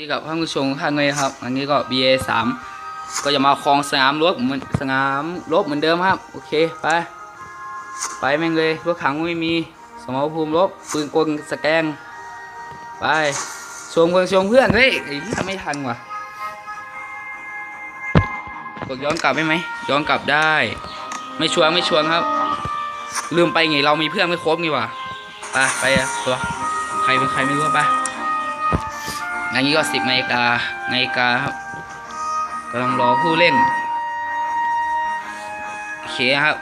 ที่กับท่านผู้ชมท่านเลยครับ อันนี้ก็ BA สามก็จะมาคลองสนามรบเหมือนสนามรบเหมือนเดิมครับ โอเค ไป ไปแม่งเลยรถถังไม่มี สมรภูมิรบปืนกลสแกนไปชมเพื่อนชมเพื่อนเฮ้ยไอ้ที่ทำไม่ทันว่ะกดย้อนกลับได้ไหมย้อนกลับได้ ไม่ชวนไม่ชวนครับ ลืมไปไงเรามีเพื่อนไม่ครบนี่ว่ะไปไปอะตัวใครเป็นใครไม่รู้ไป อันนี้ก็สิบนาฬิกานาฬิกาครับกำลังรอผู้เล่นโอเคครับ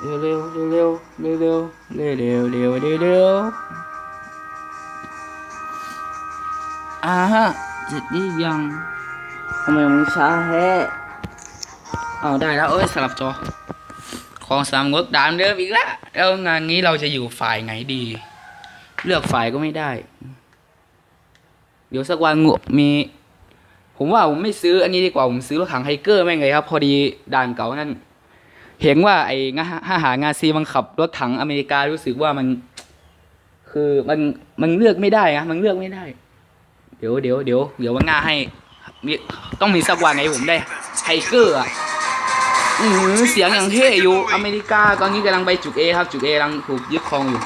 เร็วเร็วเร็วเร็วเร็วเร็วเร็วเร็วเร็วเร็วอ่าฮะเสร็จนี่ยังทำไมมึงช้าแฮะเอาได้แล้วเอ้ยสลับจอของสามงดดามเดิมอีกแล้วแล้วงานนี้เราจะอยู่ฝ่ายไหนดี เลือกฝ่ายก็ไม่ได้ เดี๋ยวสักวันมีผมว่าผมไม่ซื้ออันนี้ดีกว่าผมซื้อรถถังไฮเกอร์แม่งเลยครับ พอดีด่านเก่านั่นเห็นว่าไอ้งาห้าหางาซีมันขับรถถังอเมริการู้สึกว่ามัน คือมันมันเลือกไม่ได้อะมันเลือกไม่ได้ เดี๋ยวเดี๋ยวเดี๋ยวเดี๋ยววันหน้าให้มีต้องมีสักวันไงผมได้ไฮเกอร์อะอือเสียงอย่างเท่อยู่อเมริกาตอนนี้กำลังไปจุดเอครับ จุดเอกำลังถูกยึดครองอยู่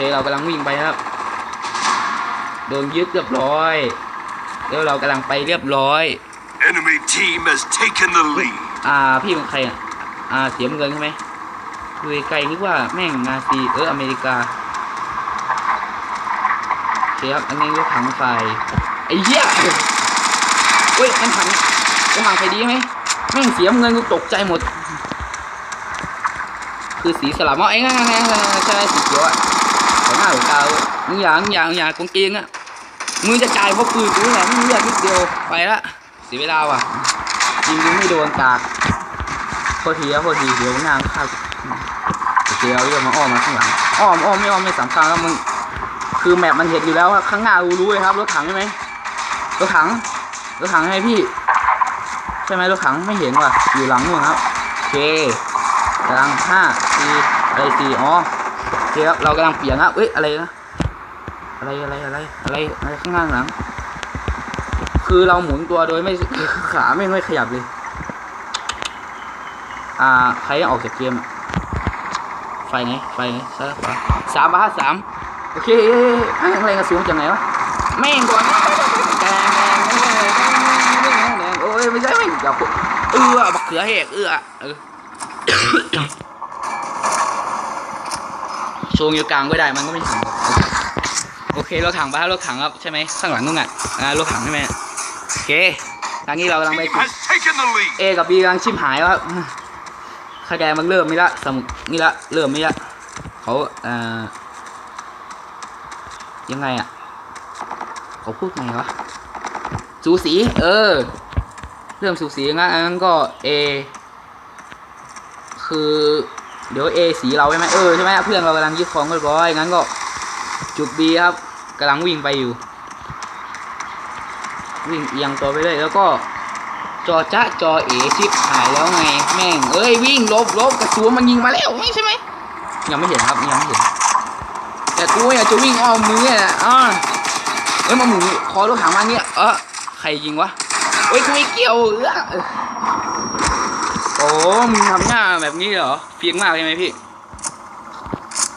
เคเรากำลังวิ่งไปครับ โดนยึดเรียบร้อย แล้วเรากำลังไปเรียบร้อย Enemy team has taken the lead. อ่าพี่เป็นใครอะอ่าเสียเงินใช่ไหมดูไกลๆนึกว่าแม่งนาซีเอออเมริกาโอเคครับอันนี้รถถังไฟไอ้เหี้ยเฮ้ยมันถังรถถังไฟดีไหมแม่งเสียเงินกูตกใจหมด คือสีสลับอ๋อไอ้นั่นนั่นนั่นนั่นใช่ไหมสีเขียวอะ ขอหน้าของตาเลยมึงอย่ามึงอย่ามึงอย่ากงเกงอะมึงจะจ่ายเพราะปืนกูแหละมึงเลือกนิดเดียวไปละเสียเวลาว่ะยิงยิงไม่โดนกากโทษทีครับโทษทีเดี๋ยวหน้าข้าวโอเคเอาเรื่องมาอ้อมมาข้างหลังอ้อมอ้อมไม่อ้อมไม่สำคัญแล้วมึงคือแมปมันเห็นอยู่แล้วข้างหน้ารู้รู้เลยครับรถถังใช่ไหมรถถังรถถังไงพี่ ใช่ไหมรถถังไม่เห็นว่ะอยู่หลังนู่นครับโอเคกำลังห้าสี่อะไรสี่อ๋อ เคครับเรากำลังเปลี่ยนครับเอ้ยอะไรนะอะไรอะไรอะไรอะไรอะไรข้างล่างหลัง คือเราหมุนตัวโดยไม่ขาไม่ไม่ขยับเลย อ่าใครออกจากเกมอะไฟไหนไฟไหนซ้ายขวาสามบาทสามโอเคอะไรกระสุนจากไหนวะแม่งก่อนแดงแดงแดงแดงแดงโอ้ยไม่ใช่ไม่อย่าพูดเอื้อบักเขือแหกเอื้อเออ ชว์อยู่กลางก็ได้มันก็ไม่ถึงโอเครถถังบ้ารถถังครับใช่ไหมข้างหลังนู่นอะอ่ารถถังใช่ไหมโอเคทางนี้เรากำลังไป Team จุด has taken the lead. เอกับบีกำลังชิมหายแล้วครับคะแนนมันเริ่มไม่ละสมุดนี่ละเริ่มไม่ละเขาอ่ายังไงอะเขาพูดไงวะสูสี เออ เริ่มสูสีงั้นอันนั้นก็เอคือ เดี๋ยวเอสีเราใช่ไหมเออใช่ไหมเพื่อนเรากำลังยึดของเรียบร้อยงั้นก็จุดบีครับกำลังวิ่งไปอยู่ วิ่งเอียงตัวไปเลยแล้วก็จอจ้าจอเอชิปหายแล้วไงแม่งเอ้ยวิ่งลบลบกระสุนมันยิงมาแล้วไม่ใช่ไหมยังไม่เห็นครับยังไม่เห็น แต่กูอยากจะวิ่งอ้อมมือเนี่ยอ่าเอ้ยมาหมุนคอรถถังมาเนี่ยเออใครยิงวะเอ้ยกูไม่เกี่ยวเออ โอ้มึงทำหน้าแบบนี้เหรอเพียงมากเลยไหมพี่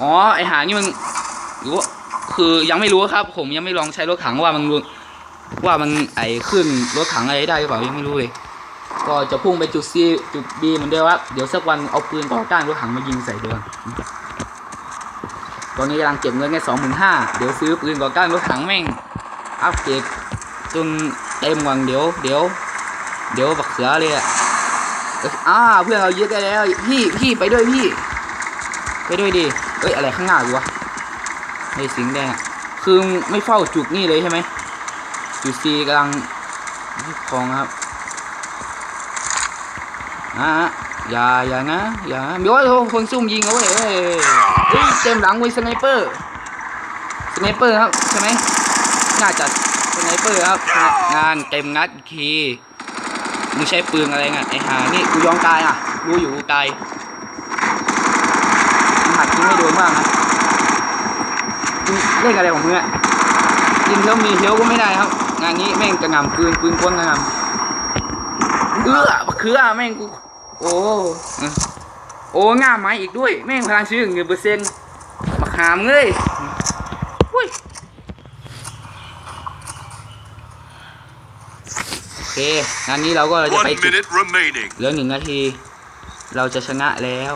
อ๋อ ไอหานี่มึงรู้ว่าคือยังไม่รู้ครับ ผมยังไม่ลองใช้รถถังว่ามันรู้ว่ามันไอขึ้นรถถังอะไรได้หรือเปล่ายังไม่รู้เลย ก็จะพุ่งไปจุดซีจุดบีเหมือนเดิมครับเดี๋ยวสักวันเอาปืนต่อต้านรถถังมายิงใส่เดือนตอนนี้กำลังเก็บเงินแค่สองหมื่นห้าเดี๋ยวซื้อปืนต่อต้านรถถังแม่งอัพเกรดจนเต็มวังเดี๋ยวเดี๋ยวเดี๋ยวบักเสือเลยอะ อ้าเพื่อนเรายึดได้แล้ว พี่พี่ไปด้วยพี่ ไปด้วยดิเอ้ยอะไรข้างหน้ากูวะไอ้สิงแดงคือไม่เฝ้าจุดนี่เลยใช่ไหมจุดซีกำลังยึดครองครับอ่าอย่าอย่านะอย่านะเดี๋ยวโคนซุ่มยิงเอาไว้เอ้ยเฮ้ยเต็มหลังไว้สไนเปอร์สไนเปอร์ครับใช่ไหมน่าจะสไนเปอร์ครับงานเต็มงัดอีกที มึงใช้ปืนอะไรเงี้ยไอ้ห่านี่กูยอมตายอะ รู้อยู่กูตายมึงหักยิงไม่โดนบ้างนะเล่นอะไรของมึงอะยิงเที่ยวมีเที่ยวก็ไม่ได้ครับ งานนี้แม่งกระหน่ำปืนปืนกวนกระหน่ำเอื้อบักเคือแม่งกู โอ้เออโอ้ง่ามไม้อีกด้วย แม่งพลังชีวิตเงินเปอร์เซ็นต์บักหามเลยอุ้ยโอ เคงานนี้เราก็จะ One ไปจุด minute remaining. เหลือหนึ่งนาที เราจะชนะแล้ว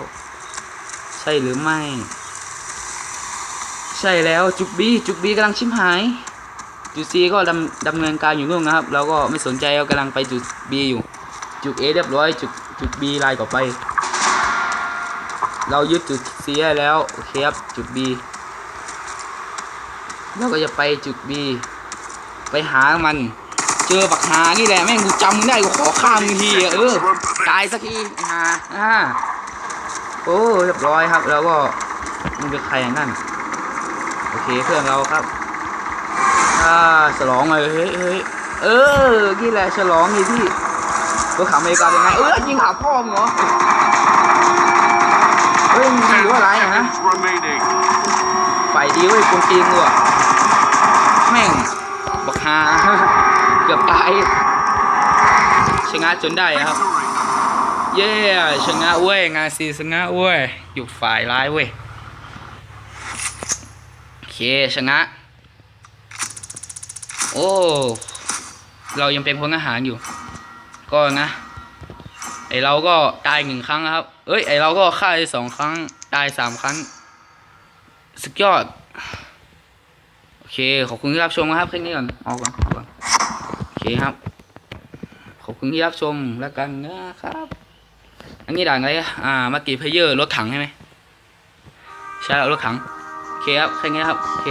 ใช่หรือไม่ ใช่แล้วจุกบีจุกบีกำลังชิมหายจุดซีก็ดำดำเนินการอยู่นู่นนะครับ เราก็ไม่สนใจเรากำลังไปจุดบีอยู่ จุดเอเรียบร้อย จุดจุดบีไล่ต่อไป เรายึดจุดซีได้แล้วโอเคครับจุดบีเราก็จะไปจุดบีไปหามัน เจอบักหานี่แหละแม่งกูจำมึงได้กูขอฆ่ามทีเออตายสักทีหาอ่าโอ้เรียบร้อยครับ แล้วก็มึงเป็นใครอย่างนั้นโอเคเพื่อนเราครับอ่าฉลองเลยเฮ้ยเฮ้ยเออนี่แหละฉลองนี่ที่รถขับอเมริกาเป็นไงเออยิงขาพ่อมึงเหรอเฮ้ยมึงยิงหรือว่าอะไรอะฮะ Seconds remaining. ไปดีเว้ยคนตีนกูอะแม่งบักฮา เกือบตายชนะจนได้ครับ เย้ชนะเว้ยงานซีชนะเว้ยอยู่ฝ่ายร้ายเว้ยโอเคชนะโอ้เรายังเป็นพลทหารอยู่ ก็นะไอเราก็ตายหนึ่งครั้งนะครับ เอ้ยไอเราก็ฆ่าไปสองครั้งตายสามครั้ง สุดยอด โอเค ขอบคุณที่รับชมนะครับคลิปนี้ก่อนออกก่อนออกก่อน เคครับ ขอบคุณที่รับชมแล้วกันนะครับ อันนี้ด่านอะไรอะอ่ามากี่เพเยอร์รถถังใช่ไหมใช่แล้วรถถัง โอเคครับ แค่นี้ครับ โอเค